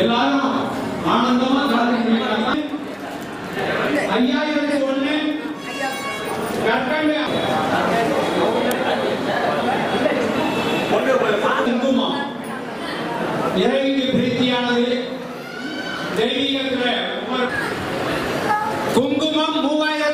எல்லாரும் ஆனந்தமா சாதிக்கிறாங்க ஐயாயிரத்தி ஒண்ணு. இந்துமா இறைவிக்கு பிரீத்தியானது. தெய்வீகத்தில் குங்குமம் மூவாயிரம்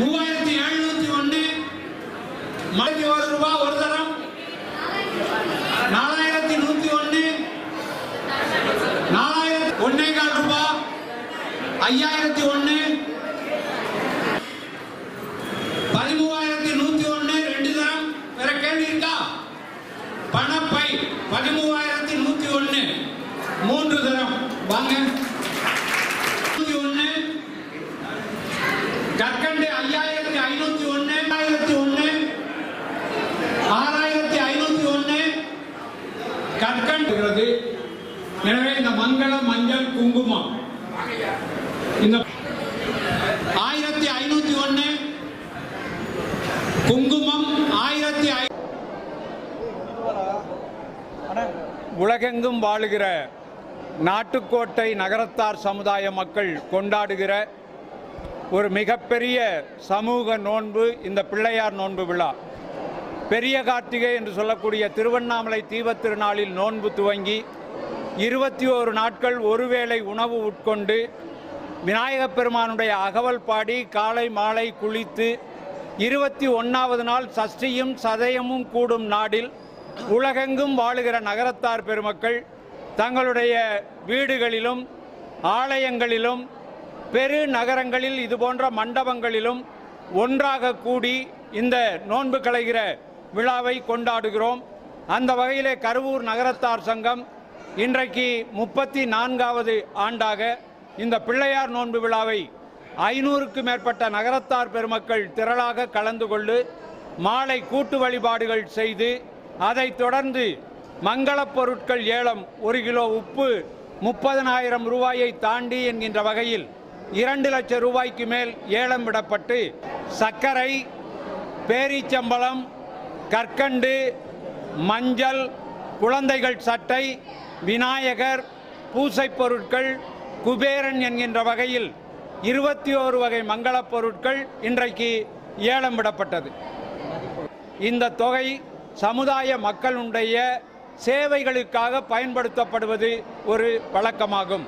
மூவாயிரத்தி எழுநூத்தி ஒன்று. மலைக்கு ஒரு ரூபாய் ஒரு தரம். நாலாயிரத்தி நூத்தி ஒன்று. நாலாயிரத்தி ஒன்னே கால் ரூபாய் ஐயாயிரத்தி ஒன்று பதிமூவாயிரத்தி நூத்தி ஒண்ணு ரெண்டு தரம் வேற கேள்வி இருக்கா பணப்பை பதிமூவாயிரத்தி நூத்தி ஒண்ணு மூன்று தரம் வாங்க நூத்தி ஒண்ணு கற்கண்டு ஐயாயிரத்தி ஐநூத்தி ஒன்னு ஆயிரத்தி ஒன்னு ஆறாயிரத்தி ஐநூத்தி ஒன்னு. கற்கண்டுகிறது எனவே இந்த மங்கள மஞ்சள் குங்குமம். இந்த ஆயிரத்தி ஐநூத்தி ஒன்னு. குங்குமம் ஆயிரத்தி உலகெங்கும் வாழுகிற நாட்டுக்கோட்டை நகரத்தார் சமுதாய மக்கள் கொண்டாடுகிற ஒரு மிகப்பெரிய சமூக நோன்பு இந்த பிள்ளையார் நோன்பு விழா. பெரிய கார்த்திகை என்று சொல்லக்கூடிய திருவண்ணாமலை தீபத்திருநாளில் நோன்பு துவங்கி இருபத்தி ஓரு நாட்கள் ஒருவேளை உணவு உட்கொண்டு விநாயகப் பெருமானுடைய அகவல் பாடி காலை மாலை குளித்து இருபத்தி ஒன்றாவது நாள் சஷ்டியும் சதயமும் கூடும் நாடில் உலகெங்கும் வாழுகிற நகரத்தார் பெருமக்கள் தங்களுடைய வீடுகளிலும் ஆலயங்களிலும் பெரு நகரங்களில் இதுபோன்ற மண்டபங்களிலும் ஒன்றாக கூடி இந்த நோன்பு கலைகிற விழாவை கொண்டாடுகிறோம். அந்த வகையிலே கருவூர் நகரத்தார் சங்கம் இன்றைக்கு முப்பத்தி நான்காவது ஆண்டாக இந்த பிள்ளையார் நோன்பு விழாவை ஐநூறுக்கு மேற்பட்ட நகரத்தார் பெருமக்கள் திரளாக கலந்து கொண்டு மாலை கூட்டு வழிபாடுகள் செய்து அதைத் தொடர்ந்து மங்களப் பொருட்கள் ஏலம் ஒரு கிலோ உப்பு முப்பதனாயிரம் ரூபாயை தாண்டி என்கின்ற வகையில் இரண்டு லட்சம் ரூபாய்க்கு மேல் ஏலம் விடப்பட்டு சர்க்கரை பேரீச்சம்பழம் கற்கண்டு மஞ்சள் குழந்தைகள் சட்டை விநாயகர் பூசைப் பொருட்கள் குபேரன் என்கின்ற வகையில் இருபத்தி ஓரு வகை மங்களப் பொருட்கள் இன்றைக்கு ஏலம் விடப்பட்டது. இந்த தொகை சமுதாய மக்களுடைய சேவைகளுக்காக பயன்படுத்தப்படுவது ஒரு வழக்கமாகும்.